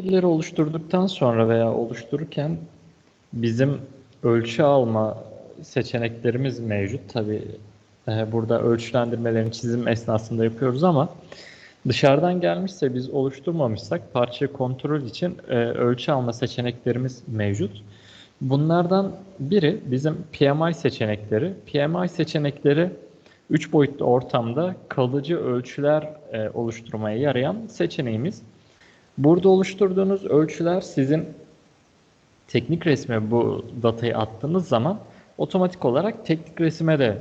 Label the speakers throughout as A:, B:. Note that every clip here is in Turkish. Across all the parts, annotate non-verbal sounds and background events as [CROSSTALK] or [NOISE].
A: şekilleri oluşturduktan sonra veya oluştururken bizim ölçü alma seçeneklerimiz mevcut. Tabi burada ölçülendirmelerini çizim esnasında yapıyoruz ama dışarıdan gelmişse biz oluşturmamışsak parçayı kontrol için e, ölçü alma seçeneklerimiz mevcut. Bunlardan biri bizim PMI seçenekleri. PMI seçenekleri 3 boyutlu ortamda kalıcı ölçüler e, oluşturmaya yarayan seçeneğimiz. Burada oluşturduğunuz ölçüler sizin teknik resme bu datayı attığınız zaman otomatik olarak teknik resime de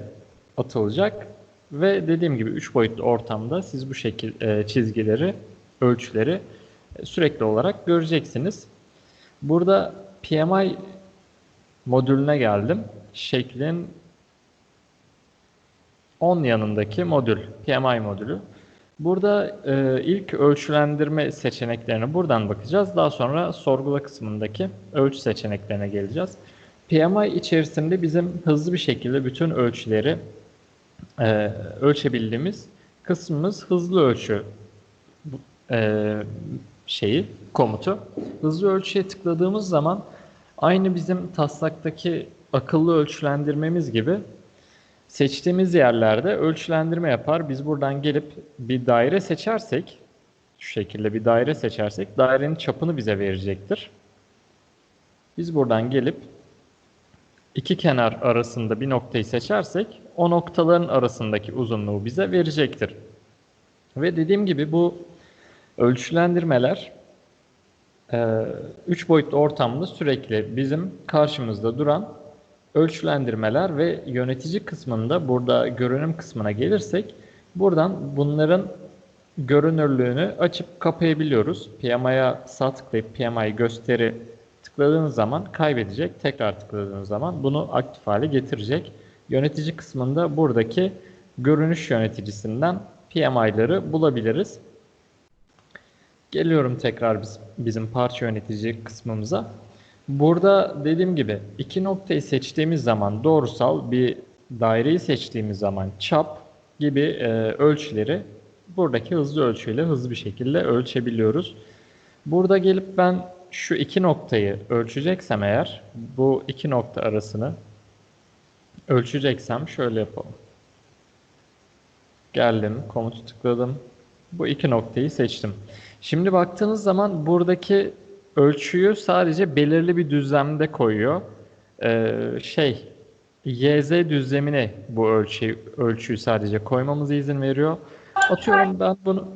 A: atılacak ve dediğim gibi 3 boyutlu ortamda siz bu şekil e, çizgileri, ölçüleri e, sürekli olarak göreceksiniz. Burada PMI modülüne geldim. Şeklin 10 yanındaki modül, PMI modülü. Burada e, ilk ölçülendirme seçeneklerine buradan bakacağız. Daha sonra sorgula kısmındaki ölçü seçeneklerine geleceğiz. PMI içerisinde bizim hızlı bir şekilde bütün ölçüleri e, ölçebildiğimiz kısmımız hızlı ölçü e, şeyi, komutu. Hızlı ölçüye tıkladığımız zaman aynı bizim taslaktaki akıllı ölçülendirmemiz gibi seçtiğimiz yerlerde ölçülendirme yapar. Biz buradan gelip bir daire seçersek, şu şekilde bir daire seçersek dairenin çapını bize verecektir. Biz buradan gelip iki kenar arasında bir noktayı seçersek o noktaların arasındaki uzunluğu bize verecektir. Ve dediğim gibi bu ölçülendirmeler 3 boyutlu ortamda sürekli bizim karşımızda duran ölçülendirmeler ve yönetici kısmında burada görünüm kısmına gelirsek buradan bunların görünürlüğünü açıp kapayabiliyoruz. PMI'ya sağ tıklayıp PMI gösteri tıkladığınız zaman kaybedecek. Tekrar tıkladığınız zaman bunu aktif hale getirecek. Yönetici kısmında buradaki görünüş yöneticisinden PMI'ları bulabiliriz. Geliyorum tekrar biz, bizim parça yönetici kısmımıza. Burada dediğim gibi iki noktayı seçtiğimiz zaman doğrusal bir daireyi seçtiğimiz zaman çap gibi e, ölçüleri buradaki hızlı ölçüyle hızlı bir şekilde ölçebiliyoruz. Burada gelip ben şu iki noktayı ölçeceksem eğer bu iki nokta arasını ölçeceksem şöyle yapalım. Geldim, komutu tıkladım. Bu iki noktayı seçtim. Şimdi baktığınız zaman buradaki ölçüyü sadece belirli bir düzlemde koyuyor. Ee, şey, YZ düzlemine bu ölçüyü, ölçüyü sadece koymamıza izin veriyor. Atıyorum ben bunu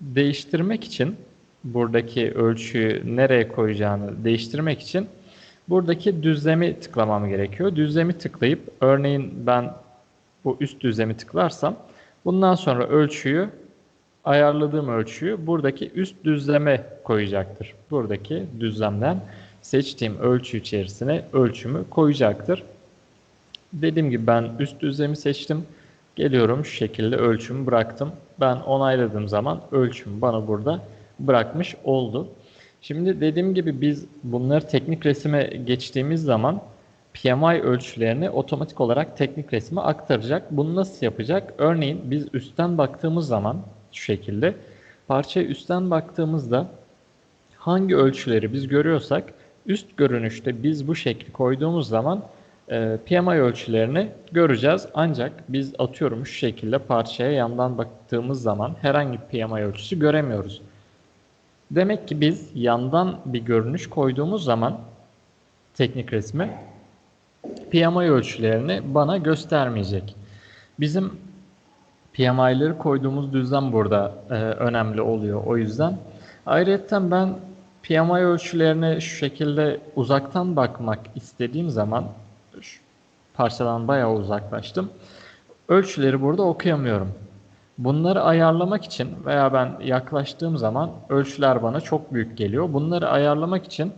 A: değiştirmek için buradaki ölçüyü nereye koyacağını değiştirmek için buradaki düzlemi tıklamam gerekiyor. Düzlemi tıklayıp örneğin ben bu üst düzlemi tıklarsam bundan sonra ölçüyü ayarladığım ölçüyü buradaki üst düzleme koyacaktır. Buradaki düzlemden seçtiğim ölçü içerisine ölçümü koyacaktır. Dediğim gibi ben üst düzlemi seçtim. Geliyorum şu şekilde ölçümü bıraktım. Ben onayladığım zaman ölçümü bana burada bırakmış oldu. Şimdi dediğim gibi biz bunları teknik resime geçtiğimiz zaman PMI ölçülerini otomatik olarak teknik resime aktaracak. Bunu nasıl yapacak? Örneğin biz üstten baktığımız zaman şu şekilde parçaya üstten baktığımızda hangi ölçüleri biz görüyorsak üst görünüşte biz bu şekli koyduğumuz zaman e, PMI ölçülerini göreceğiz. Ancak biz atıyorum şu şekilde parçaya yandan baktığımız zaman herhangi bir PMI ölçüsü göremiyoruz. Demek ki biz yandan bir görünüş koyduğumuz zaman teknik resmi PMI ölçülerini bana göstermeyecek. Bizim PMI'leri koyduğumuz düzlem burada e, önemli oluyor o yüzden. Ayrıca ben PMI ölçülerine şu şekilde uzaktan bakmak istediğim zaman parçadan bayağı uzaklaştım. Ölçüleri burada okuyamıyorum. Bunları ayarlamak için veya ben yaklaştığım zaman ölçüler bana çok büyük geliyor. Bunları ayarlamak için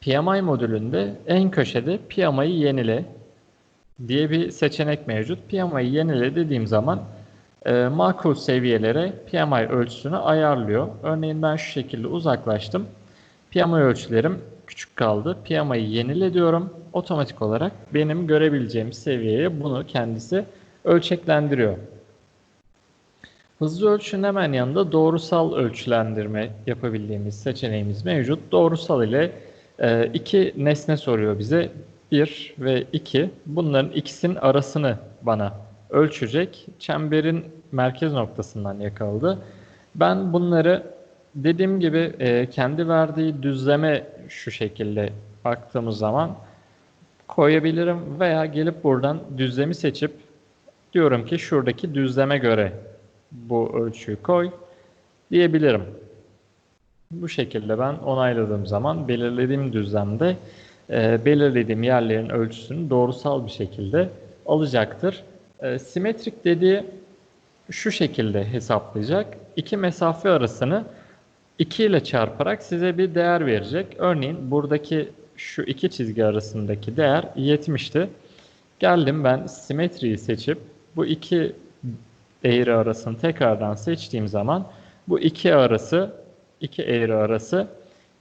A: PMI modülünde en köşede PMI'yi yenile diye bir seçenek mevcut. PMI'yi yenile dediğim zaman e, makro seviyelere PMI ölçüsünü ayarlıyor. Örneğin ben şu şekilde uzaklaştım. PMI ölçülerim küçük kaldı. PMI'yi yenile diyorum. Otomatik olarak benim görebileceğim seviyeye bunu kendisi ölçeklendiriyor. Hızlı ölçünün hemen yanında doğrusal ölçülendirme yapabildiğimiz seçeneğimiz mevcut. Doğrusal ile e, iki nesne soruyor bize. 1 ve 2. Bunların ikisinin arasını bana ölçecek. Çemberin merkez noktasından yakaladı. Ben bunları dediğim gibi e, kendi verdiği düzleme şu şekilde baktığımız zaman koyabilirim veya gelip buradan düzlemi seçip diyorum ki şuradaki düzleme göre bu ölçüyü koy diyebilirim. Bu şekilde ben onayladığım zaman belirlediğim düzlemde e, belirlediğim yerlerin ölçüsünü doğrusal bir şekilde alacaktır. E, simetrik dediği şu şekilde hesaplayacak. İki mesafe arasını 2 ile çarparak size bir değer verecek. Örneğin buradaki şu iki çizgi arasındaki değer 70'ti. Geldim ben simetriyi seçip bu iki eğri arasını tekrardan seçtiğim zaman bu iki arası iki eğri arası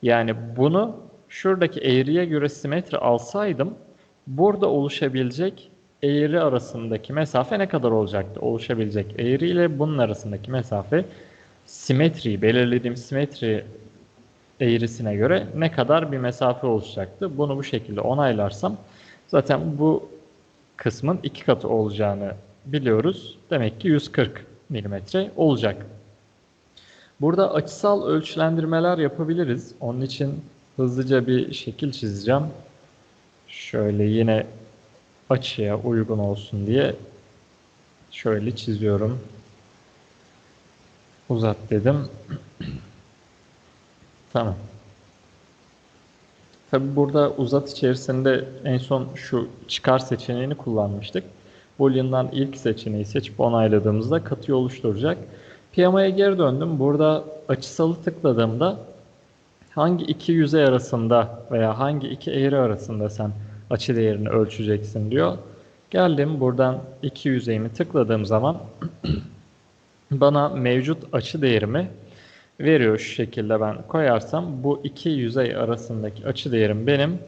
A: yani bunu şuradaki eğriye göre simetri alsaydım burada oluşabilecek eğri arasındaki mesafe ne kadar olacaktı? Oluşabilecek eğri ile bunun arasındaki mesafe simetriyi belirlediğim simetri eğrisine göre ne kadar bir mesafe oluşacaktı? Bunu bu şekilde onaylarsam zaten bu kısmın iki katı olacağını biliyoruz. Demek ki 140 milimetre olacak. Burada açısal ölçülendirmeler yapabiliriz. Onun için hızlıca bir şekil çizeceğim. Şöyle yine açıya uygun olsun diye şöyle çiziyorum. Uzat dedim. [CLEARS THROAT] tamam. Tabi burada uzat içerisinde en son şu çıkar seçeneğini kullanmıştık. Boolean'dan ilk seçeneği seçip onayladığımızda katıyı oluşturacak. Piyamaya geri döndüm. Burada açısalı tıkladığımda hangi iki yüzey arasında veya hangi iki eğri arasında sen açı değerini ölçeceksin diyor. Geldim buradan iki yüzeyimi tıkladığım zaman [CLEARS THROAT] bana mevcut açı değerimi veriyor şu şekilde ben koyarsam bu iki yüzey arasındaki açı değerim benim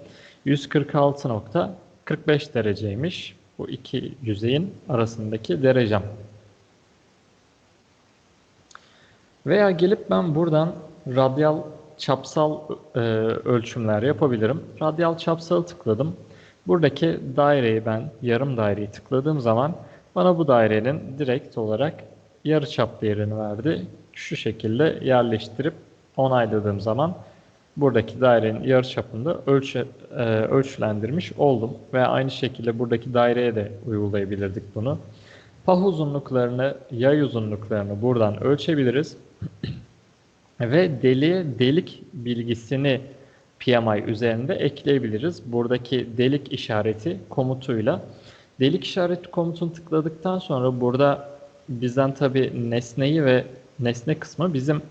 A: 146.45 dereceymiş. Bu iki yüzeyin arasındaki derecem. Veya gelip ben buradan radyal çapsal e, ölçümler yapabilirim. Radyal çapsalı tıkladım. Buradaki daireyi ben yarım daireyi tıkladığım zaman bana bu dairenin direkt olarak yarı çap değerini verdi. Şu şekilde yerleştirip onayladığım zaman buradaki dairenin yarı çapında ölçü, e, ölçülendirmiş oldum. Ve aynı şekilde buradaki daireye de uygulayabilirdik bunu. Pah uzunluklarını, yay uzunluklarını buradan ölçebiliriz. [CLEARS THROAT] Ve deliğe delik bilgisini PMI üzerinde ekleyebiliriz. Buradaki delik işareti komutuyla. Delik işareti komutunu tıkladıktan sonra burada bizden tabi nesneyi ve nesne kısmı bizim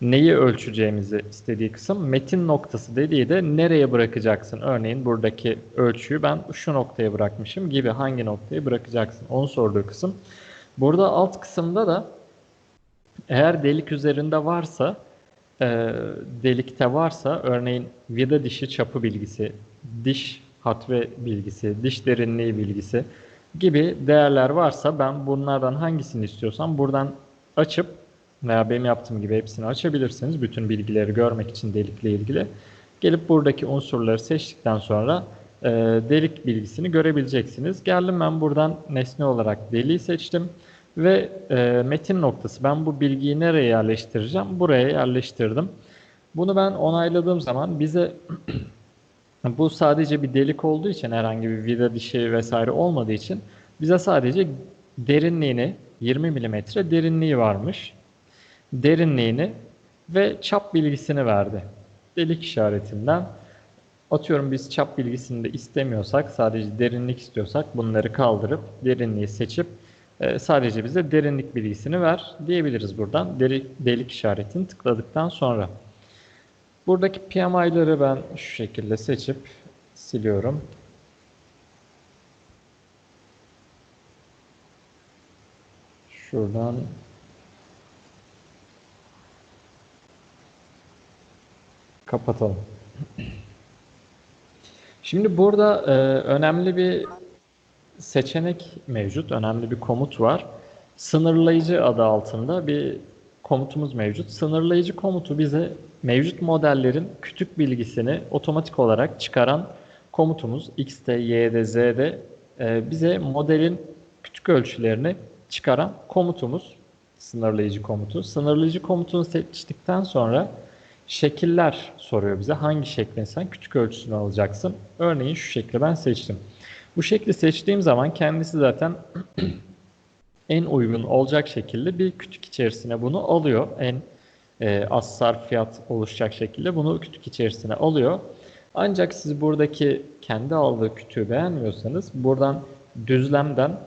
A: neyi ölçeceğimizi istediği kısım. Metin noktası dediği de nereye bırakacaksın? Örneğin buradaki ölçüyü ben şu noktaya bırakmışım gibi hangi noktaya bırakacaksın? Onu sorduğu kısım. Burada alt kısımda da eğer delik üzerinde varsa e, delikte varsa örneğin vida dişi çapı bilgisi, diş hatve bilgisi, diş derinliği bilgisi gibi değerler varsa ben bunlardan hangisini istiyorsam buradan açıp veya benim yaptığım gibi hepsini açabilirsiniz. Bütün bilgileri görmek için delikle ilgili. Gelip buradaki unsurları seçtikten sonra e, delik bilgisini görebileceksiniz. Geldim ben buradan nesne olarak deliği seçtim. Ve e, metin noktası ben bu bilgiyi nereye yerleştireceğim? Buraya yerleştirdim. Bunu ben onayladığım zaman bize [CLEARS THROAT] bu sadece bir delik olduğu için herhangi bir vida dişi vesaire olmadığı için bize sadece derinliğini 20 mm derinliği varmış. Derinliğini ve çap bilgisini verdi. Delik işaretinden atıyorum biz çap bilgisini de istemiyorsak sadece derinlik istiyorsak bunları kaldırıp derinliği seçip e, sadece bize derinlik bilgisini ver diyebiliriz buradan. Delik, delik işaretini tıkladıktan sonra. Buradaki PMI'ları ben şu şekilde seçip siliyorum. Şuradan kapatalım. Şimdi burada e, önemli bir seçenek mevcut. Önemli bir komut var. sınırlayıcı adı altında bir komutumuz mevcut. Sınırlayıcı komutu bize mevcut modellerin kütük bilgisini otomatik olarak çıkaran komutumuz X'de, Y'de, Z'de e, bize modelin kütük ölçülerini çıkaran komutumuz sınırlayıcı komutu. Sınırlayıcı komutunu seçtikten sonra şekiller soruyor bize. Hangi şeklin sen kütük ölçüsünü alacaksın? Örneğin şu şekli ben seçtim. Bu şekli seçtiğim zaman kendisi zaten [CLEARS THROAT] en uygun olacak şekilde bir kütük içerisine bunu alıyor. En e, az sarfiyat oluşacak şekilde bunu kütük içerisine alıyor. Ancak siz buradaki kendi aldığı kütüğü beğenmiyorsanız buradan düzlemden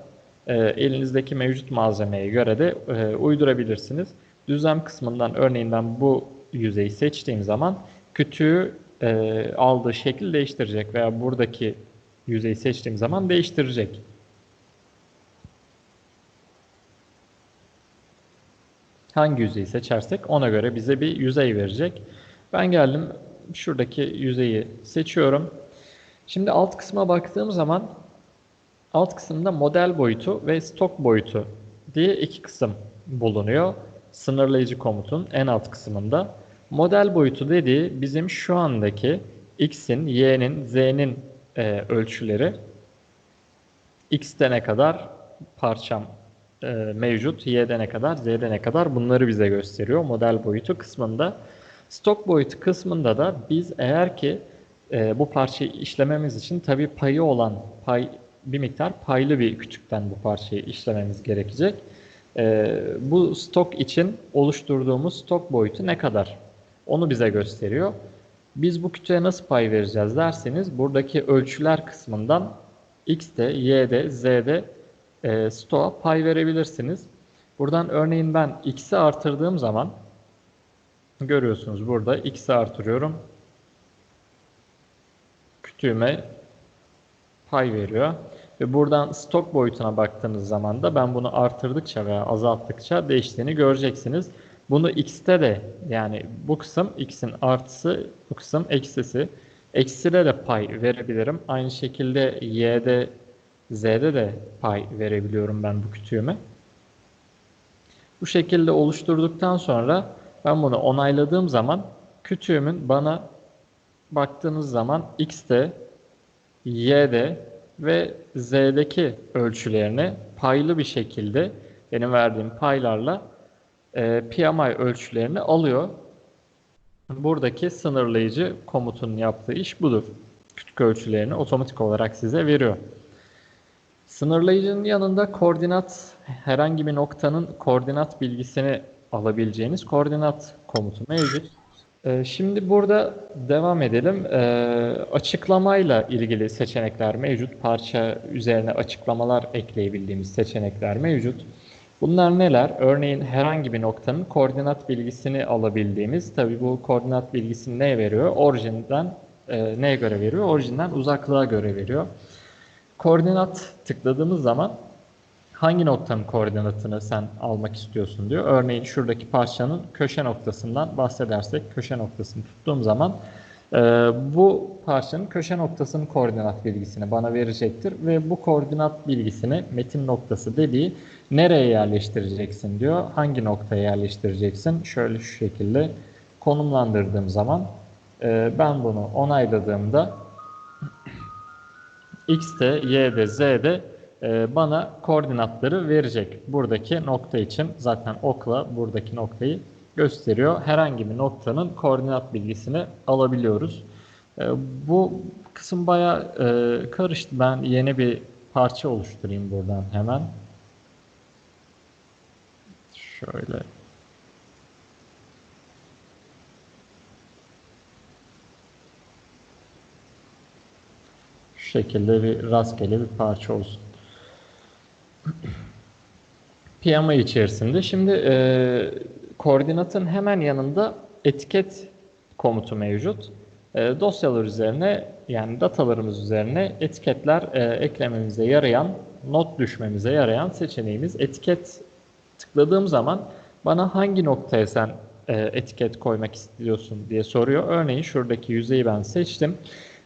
A: e, elinizdeki mevcut malzemeye göre de e, uydurabilirsiniz. Düzlem kısmından örneğin ben bu yüzeyi seçtiğim zaman kütüğü e, aldığı şekil değiştirecek veya buradaki yüzeyi seçtiğim zaman değiştirecek. Hangi yüzeyi seçersek ona göre bize bir yüzey verecek. Ben geldim şuradaki yüzeyi seçiyorum. Şimdi alt kısma baktığım zaman alt kısımda model boyutu ve stok boyutu diye iki kısım bulunuyor. Sınırlayıcı komutun en alt kısmında. Model boyutu dediği bizim şu andaki x'in, y'nin, z'nin e, ölçüleri. x'te ne kadar parçam e, mevcut, y'de ne kadar, z'de ne kadar bunları bize gösteriyor model boyutu kısmında. Stok boyutu kısmında da biz eğer ki e, bu parçayı işlememiz için tabii payı olan pay bir miktar paylı bir küçükten bu parçayı işlememiz gerekecek. E, bu stok için oluşturduğumuz stok boyutu ne kadar? Onu bize gösteriyor. Biz bu kütüğe nasıl pay vereceğiz derseniz buradaki ölçüler kısmından X'de, Y'de, Z'de e, stoğa pay verebilirsiniz. Buradan örneğin ben X'i artırdığım zaman görüyorsunuz burada X'i artırıyorum. Kütüğüme pay veriyor. Ve buradan stok boyutuna baktığınız zaman da ben bunu artırdıkça veya azalttıkça değiştiğini göreceksiniz. Bunu x'te de yani bu kısım x'in artısı, bu kısım eksisi. Ekside de pay verebilirim. Aynı şekilde y'de, z'de de pay verebiliyorum ben bu kütüğüme. Bu şekilde oluşturduktan sonra ben bunu onayladığım zaman kütüğümün bana baktığınız zaman x'te, y'de ve z'deki ölçülerini paylı bir şekilde benim verdiğim paylarla e, PMI ölçülerini alıyor. Buradaki sınırlayıcı komutunun yaptığı iş budur. Kütük ölçülerini otomatik olarak size veriyor. Sınırlayıcının yanında koordinat, herhangi bir noktanın koordinat bilgisini alabileceğiniz koordinat komutu mevcut. Ee, şimdi burada devam edelim. Ee, açıklamayla ilgili seçenekler mevcut. Parça üzerine açıklamalar ekleyebildiğimiz seçenekler mevcut. Bunlar neler? Örneğin herhangi bir noktanın koordinat bilgisini alabildiğimiz, tabii bu koordinat bilgisini neye veriyor? Orijinden e, neye göre veriyor? Orijinden uzaklığa göre veriyor. Koordinat tıkladığımız zaman hangi noktanın koordinatını sen almak istiyorsun diyor. Örneğin şuradaki parçanın köşe noktasından bahsedersek köşe noktasını tuttuğum zaman e, bu parçanın köşe noktasının koordinat bilgisini bana verecektir ve bu koordinat bilgisini metin noktası dediği nereye yerleştireceksin diyor. Hangi noktaya yerleştireceksin? Şöyle şu şekilde konumlandırdığım zaman e, ben bunu onayladığımda X'te, Y'de, Z'de e, bana koordinatları verecek. Buradaki nokta için zaten okla buradaki noktayı gösteriyor. Herhangi bir noktanın koordinat bilgisini alabiliyoruz. E, bu kısım baya e, karıştı. Ben yeni bir parça oluşturayım buradan hemen. Şöyle. Şekilde bir rastgele bir parça olsun. [CLEARS THROAT] PMI içerisinde. Şimdi e, koordinatın hemen yanında etiket komutu mevcut. E, dosyalar üzerine yani datalarımız üzerine etiketler e, eklememize yarayan, not düşmemize yarayan seçeneğimiz. Etiket tıkladığım zaman bana hangi noktaya sen e, etiket koymak istiyorsun diye soruyor. Örneğin şuradaki yüzeyi ben seçtim.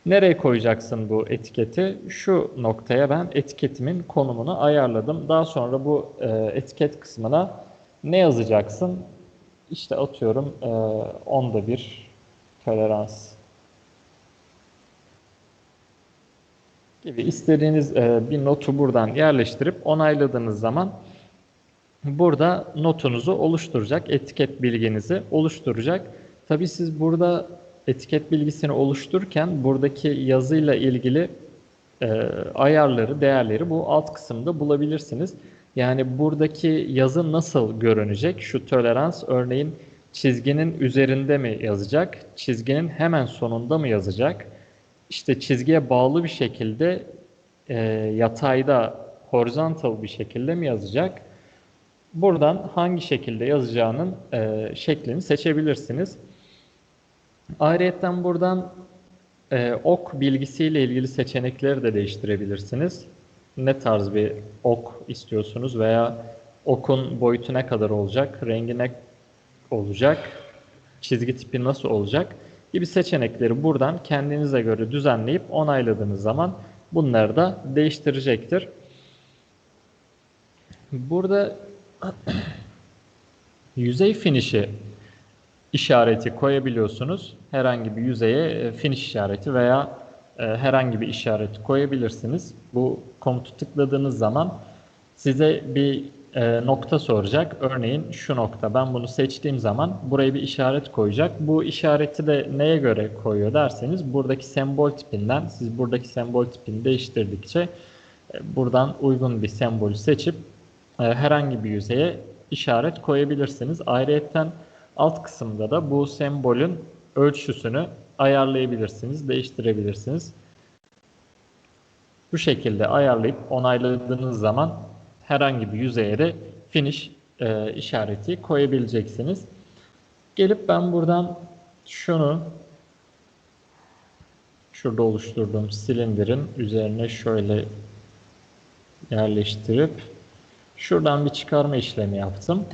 A: Nereye koyacaksın bu etiketi? Şu noktaya ben etiketimin konumunu ayarladım. Daha sonra bu e, etiket kısmına ne yazacaksın? İşte atıyorum e, onda bir tolerans gibi istediğiniz e, bir notu buradan yerleştirip onayladığınız zaman burada notunuzu oluşturacak, etiket bilginizi oluşturacak. Tabii siz burada etiket bilgisini oluştururken buradaki yazıyla ilgili e, ayarları, değerleri bu alt kısımda bulabilirsiniz. Yani buradaki yazı nasıl görünecek? Şu tolerans örneğin çizginin üzerinde mi yazacak? Çizginin hemen sonunda mı yazacak? İşte çizgiye bağlı bir şekilde e, yatayda horizontal bir şekilde mi yazacak? Buradan hangi şekilde yazacağının e, şeklini seçebilirsiniz. Ayrıyeten buradan e, ok bilgisiyle ilgili seçenekleri de değiştirebilirsiniz. Ne tarz bir ok istiyorsunuz veya okun boyutu ne kadar olacak, rengi ne olacak, çizgi tipi nasıl olacak gibi seçenekleri buradan kendinize göre düzenleyip onayladığınız zaman bunları da değiştirecektir. Burada [CLEARS THROAT] yüzey finişi işareti koyabiliyorsunuz. Herhangi bir yüzeye e, finish işareti veya herhangi bir işaret koyabilirsiniz. Bu komutu tıkladığınız zaman size bir e, nokta soracak. Örneğin şu nokta. Ben bunu seçtiğim zaman buraya bir işaret koyacak. Bu işareti de neye göre koyuyor derseniz buradaki sembol tipinden siz buradaki sembol tipini değiştirdikçe buradan uygun bir sembolü seçip herhangi bir yüzeye işaret koyabilirsiniz. Ayrıyeten Alt kısımda da bu sembolün ölçüsünü ayarlayabilirsiniz, değiştirebilirsiniz. Bu şekilde ayarlayıp onayladığınız zaman herhangi bir yüzeye de finish e, işareti koyabileceksiniz. Gelip ben buradan şunu şurada oluşturduğum silindirin üzerine şöyle yerleştirip şuradan bir çıkarma işlemi yaptım.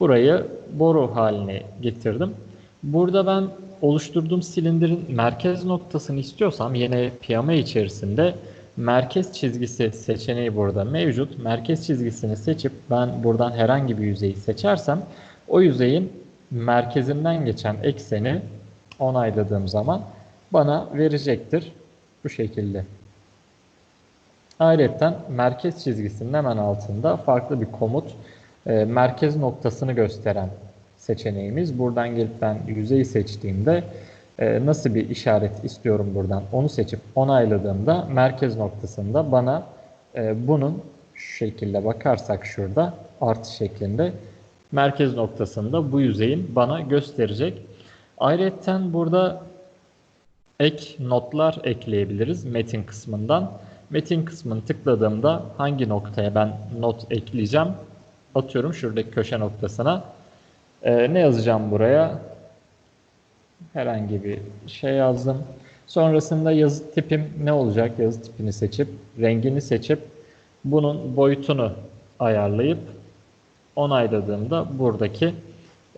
A: Burayı boru haline getirdim. Burada ben oluşturduğum silindirin merkez noktasını istiyorsam yine piyama içerisinde merkez çizgisi seçeneği burada mevcut. Merkez çizgisini seçip ben buradan herhangi bir yüzeyi seçersem o yüzeyin merkezinden geçen ekseni onayladığım zaman bana verecektir. Bu şekilde. Ayrıca merkez çizgisinin hemen altında farklı bir komut e, merkez noktasını gösteren seçeneğimiz. Buradan gelip ben yüzeyi seçtiğimde e, nasıl bir işaret istiyorum buradan onu seçip onayladığımda merkez noktasında bana e, bunun şu şekilde bakarsak şurada artı şeklinde merkez noktasında bu yüzeyin bana gösterecek. Ayrıca burada ek notlar ekleyebiliriz metin kısmından. Metin kısmını tıkladığımda hangi noktaya ben not ekleyeceğim atıyorum şuradaki köşe noktasına. Ee, ne yazacağım buraya? Herhangi bir şey yazdım. Sonrasında yazı tipim ne olacak? Yazı tipini seçip, rengini seçip, bunun boyutunu ayarlayıp onayladığımda buradaki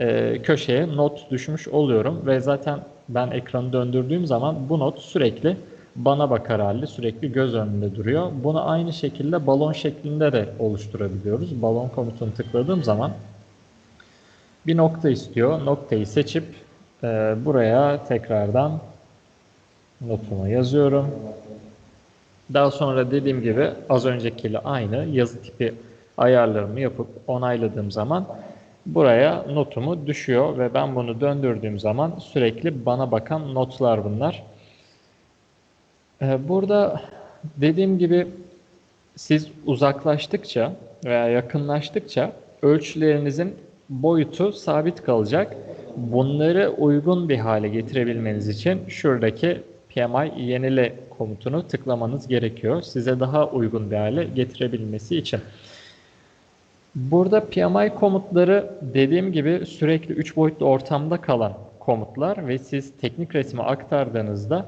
A: e, köşeye not düşmüş oluyorum. Ve zaten ben ekranı döndürdüğüm zaman bu not sürekli bana bakar halde sürekli göz önünde duruyor. Bunu aynı şekilde balon şeklinde de oluşturabiliyoruz. Balon komutunu tıkladığım zaman bir nokta istiyor. Noktayı seçip e, buraya tekrardan notumu yazıyorum. Daha sonra dediğim gibi az öncekiyle aynı yazı tipi ayarlarımı yapıp onayladığım zaman buraya notumu düşüyor ve ben bunu döndürdüğüm zaman sürekli bana bakan notlar bunlar. Ee, burada dediğim gibi siz uzaklaştıkça veya yakınlaştıkça ölçülerinizin boyutu sabit kalacak. Bunları uygun bir hale getirebilmeniz için şuradaki PMI yenile komutunu tıklamanız gerekiyor. Size daha uygun bir hale getirebilmesi için. Burada PMI komutları dediğim gibi sürekli 3 boyutlu ortamda kalan komutlar ve siz teknik resmi aktardığınızda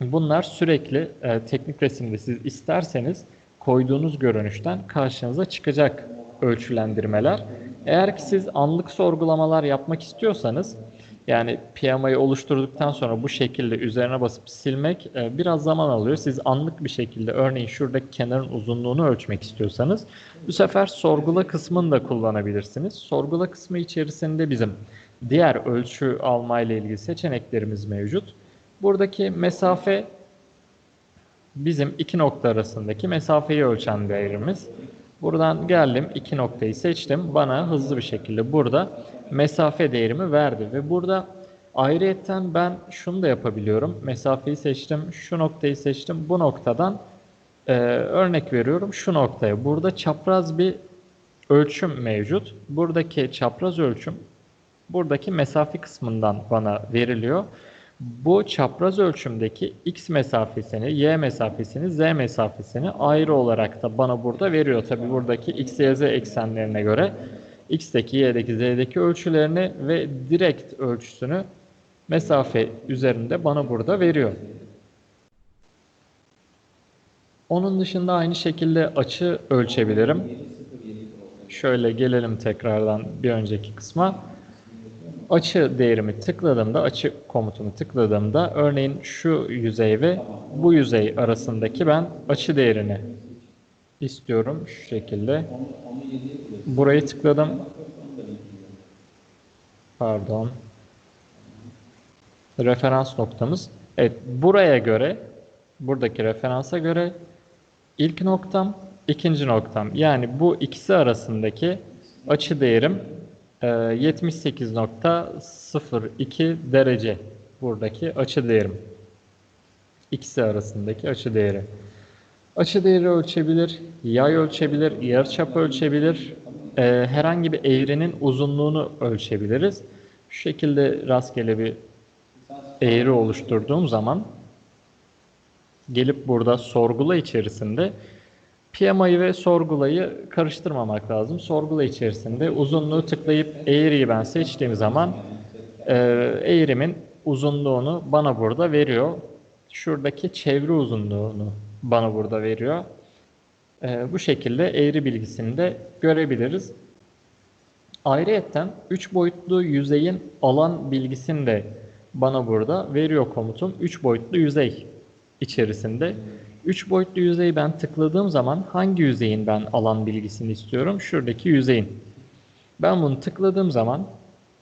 A: Bunlar sürekli e, teknik resimde siz isterseniz koyduğunuz görünüşten karşınıza çıkacak ölçülendirmeler. Eğer ki siz anlık sorgulamalar yapmak istiyorsanız Yani PMI'yi oluşturduktan sonra bu şekilde üzerine basıp silmek e, biraz zaman alıyor. Siz anlık bir şekilde örneğin şuradaki kenarın uzunluğunu ölçmek istiyorsanız bu sefer sorgula kısmını da kullanabilirsiniz. Sorgula kısmı içerisinde bizim diğer ölçü alma ile ilgili seçeneklerimiz mevcut. Buradaki mesafe bizim iki nokta arasındaki mesafeyi ölçen değerimiz. Buradan geldim iki noktayı seçtim. Bana hızlı bir şekilde burada mesafe değerimi verdi ve burada ayrıyetten ben şunu da yapabiliyorum. Mesafeyi seçtim, şu noktayı seçtim. Bu noktadan e, örnek veriyorum şu noktaya. Burada çapraz bir ölçüm mevcut. Buradaki çapraz ölçüm buradaki mesafe kısmından bana veriliyor. Bu çapraz ölçümdeki x mesafesini, y mesafesini, z mesafesini ayrı olarak da bana burada veriyor. Tabi buradaki x, y, z eksenlerine göre x'teki, y'deki, z'deki ölçülerini ve direkt ölçüsünü mesafe üzerinde bana burada veriyor. Onun dışında aynı şekilde açı ölçebilirim. Şöyle gelelim tekrardan bir önceki kısma. Açı değerimi tıkladığımda, açı komutunu tıkladığımda örneğin şu yüzey ve bu yüzey arasındaki ben açı değerini istiyorum şu şekilde. Burayı tıkladım. Pardon. Referans noktamız. Evet, buraya göre, buradaki referansa göre ilk noktam, ikinci noktam. Yani bu ikisi arasındaki açı değerim e, 78.02 derece buradaki açı değerim. İkisi arasındaki açı değeri. Açı değeri ölçebilir, yay ölçebilir, yarıçap ölçebilir, e, herhangi bir eğrinin uzunluğunu ölçebiliriz. Şu şekilde rastgele bir eğri oluşturduğum zaman gelip burada sorgula içerisinde PMI'yi ve sorgulayı karıştırmamak lazım. Sorgula içerisinde uzunluğu tıklayıp eğriyi ben seçtiğim zaman e, eğrimin uzunluğunu bana burada veriyor. Şuradaki çevre uzunluğunu bana burada veriyor. E, bu şekilde eğri bilgisini de görebiliriz. Ayrıyetten 3 boyutlu yüzeyin alan bilgisini de bana burada veriyor komutum. 3 boyutlu yüzey içerisinde. 3 boyutlu yüzeyi ben tıkladığım zaman hangi yüzeyin ben alan bilgisini istiyorum? Şuradaki yüzeyin. Ben bunu tıkladığım zaman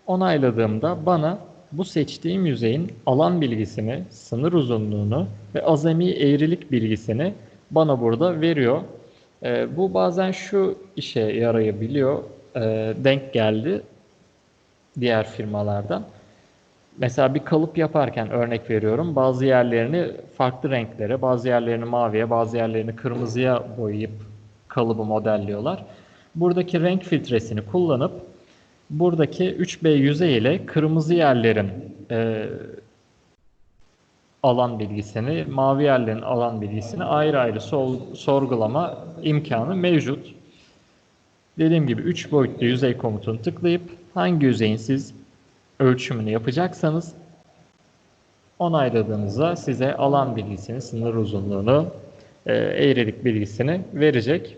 A: onayladığımda bana bu seçtiğim yüzeyin alan bilgisini, sınır uzunluğunu ve azami eğrilik bilgisini bana burada veriyor. E, bu bazen şu işe yarayabiliyor. E, denk geldi diğer firmalardan. Mesela bir kalıp yaparken örnek veriyorum. Bazı yerlerini farklı renklere, bazı yerlerini maviye, bazı yerlerini kırmızıya boyayıp kalıbı modelliyorlar. Buradaki renk filtresini kullanıp buradaki 3B yüzey ile kırmızı yerlerin e, alan bilgisini, mavi yerlerin alan bilgisini ayrı ayrı sol, sorgulama imkanı mevcut. Dediğim gibi 3 boyutlu yüzey komutunu tıklayıp hangi yüzeyin siz ölçümünü yapacaksanız onayladığınızda size alan bilgisini, sınır uzunluğunu, e, eğrilik bilgisini verecek.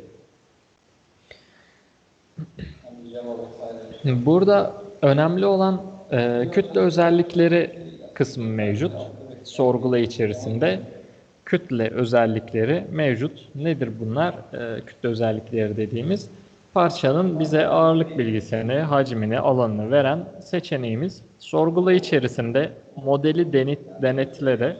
A: Burada önemli olan e, kütle özellikleri kısmı mevcut. Sorgula içerisinde kütle özellikleri mevcut. Nedir bunlar? E, kütle özellikleri dediğimiz parçanın bize ağırlık bilgisini, hacmini, alanını veren seçeneğimiz. Sorgula içerisinde modeli denit, denetlere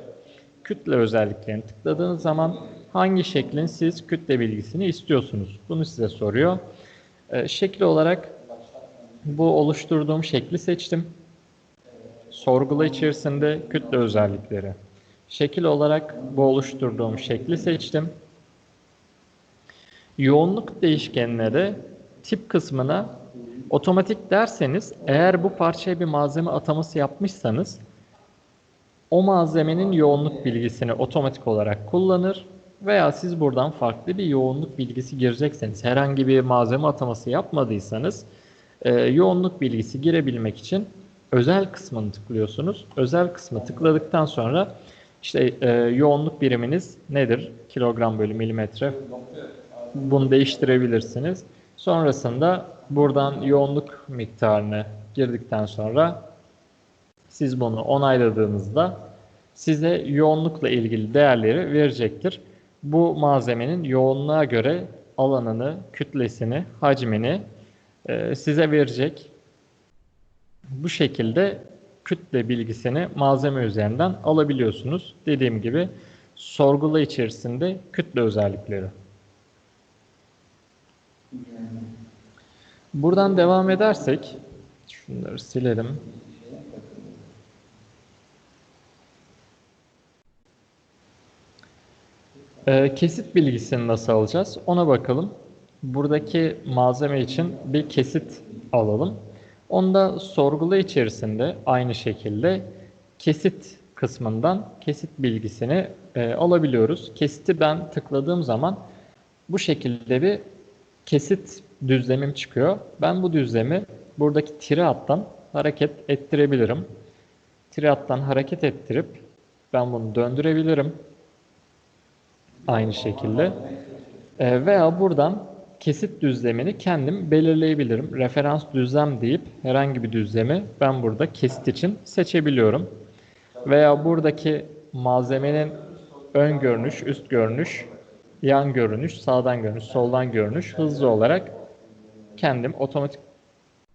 A: kütle özelliklerini tıkladığınız zaman hangi şeklin siz kütle bilgisini istiyorsunuz? Bunu size soruyor. Ee, şekli olarak bu oluşturduğum şekli seçtim. Sorgula içerisinde kütle özellikleri. Şekil olarak bu oluşturduğum şekli seçtim. Yoğunluk değişkenleri tip kısmına otomatik derseniz eğer bu parçaya bir malzeme ataması yapmışsanız o malzemenin yoğunluk bilgisini otomatik olarak kullanır veya siz buradan farklı bir yoğunluk bilgisi girecekseniz herhangi bir malzeme ataması yapmadıysanız e, yoğunluk bilgisi girebilmek için özel kısmını tıklıyorsunuz. Özel kısmı tıkladıktan sonra işte e, yoğunluk biriminiz nedir? Kilogram bölü milimetre bunu değiştirebilirsiniz. Sonrasında buradan yoğunluk miktarını girdikten sonra Siz bunu onayladığınızda size yoğunlukla ilgili değerleri verecektir. Bu malzemenin yoğunluğa göre alanını, kütlesini, hacmini e, size verecek. Bu şekilde kütle bilgisini malzeme üzerinden alabiliyorsunuz. Dediğim gibi sorgula içerisinde kütle özellikleri. Buradan devam edersek şunları silelim. Ee, kesit bilgisini nasıl alacağız? Ona bakalım. Buradaki malzeme için bir kesit alalım. Onda sorgula içerisinde aynı şekilde kesit kısmından kesit bilgisini e, alabiliyoruz. Kesiti ben tıkladığım zaman bu şekilde bir kesit düzlemim çıkıyor. Ben bu düzlemi buradaki tire hareket ettirebilirim. Tire hareket ettirip ben bunu döndürebilirim. Aynı şekilde. E, veya buradan kesit düzlemini kendim belirleyebilirim. Referans düzlem deyip herhangi bir düzlemi ben burada kesit için seçebiliyorum. Veya buradaki malzemenin ön görünüş, üst görünüş, yan görünüş, sağdan görünüş, soldan görünüş hızlı olarak kendim otomatik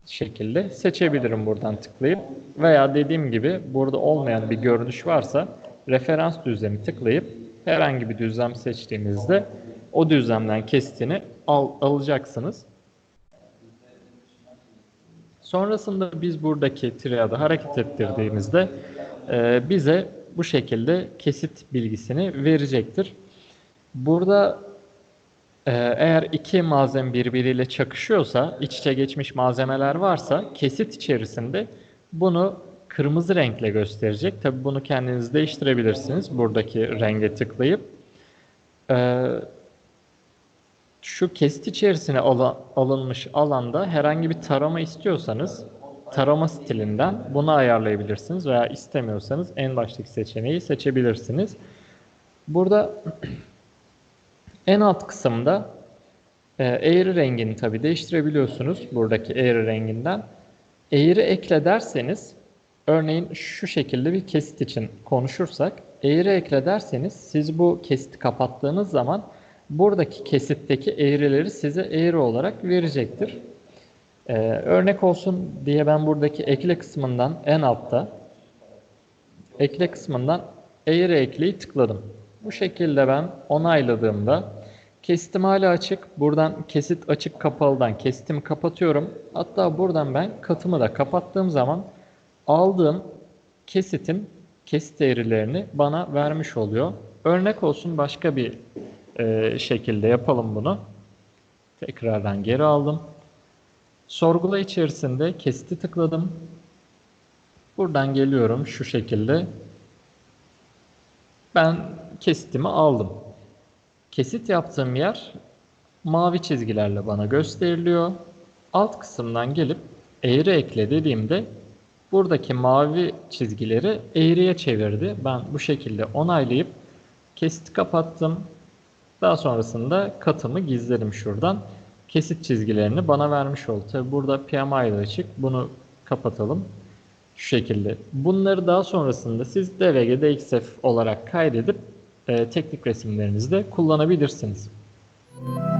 A: şekilde seçebilirim buradan tıklayıp. Veya dediğim gibi burada olmayan bir görünüş varsa referans düzlemi tıklayıp herhangi bir düzlem seçtiğinizde o düzlemden kesitini al, alacaksınız. Sonrasında biz buradaki triada hareket ettirdiğimizde e, bize bu şekilde kesit bilgisini verecektir. Burada e, eğer iki malzeme birbiriyle çakışıyorsa, iç içe geçmiş malzemeler varsa kesit içerisinde bunu kırmızı renkle gösterecek. Tabi bunu kendiniz değiştirebilirsiniz buradaki renge tıklayıp. E, şu kesit içerisine al alınmış alanda herhangi bir tarama istiyorsanız tarama stilinden bunu ayarlayabilirsiniz veya istemiyorsanız en baştaki seçeneği seçebilirsiniz. Burada en alt kısımda e, eğri rengini tabi değiştirebiliyorsunuz buradaki eğri renginden. Eğri ekle derseniz örneğin şu şekilde bir kesit için konuşursak eğri ekle derseniz siz bu kesiti kapattığınız zaman buradaki kesitteki eğrileri size eğri olarak verecektir. Ee, örnek olsun diye ben buradaki ekle kısmından en altta ekle kısmından eğri ekleyi tıkladım. Bu şekilde ben onayladığımda kesitim hala açık. Buradan kesit açık kapalıdan kesitimi kapatıyorum. Hatta buradan ben katımı da kapattığım zaman aldığım kesitin kesit eğrilerini bana vermiş oluyor. Örnek olsun başka bir e, şekilde yapalım bunu. Tekrardan geri aldım. Sorgula içerisinde kesiti tıkladım. Buradan geliyorum şu şekilde. Ben kesitimi aldım. Kesit yaptığım yer mavi çizgilerle bana gösteriliyor. Alt kısımdan gelip eğri ekle dediğimde buradaki mavi çizgileri eğriye çevirdi. Ben bu şekilde onaylayıp kesiti kapattım. Daha sonrasında katımı gizledim şuradan. Kesit çizgilerini bana vermiş oldu. Tabi burada PMI ile açık. Bunu kapatalım. Şu şekilde. Bunları daha sonrasında siz DVG, DXF olarak kaydedip ee, teknik resimlerinizde kullanabilirsiniz. Müzik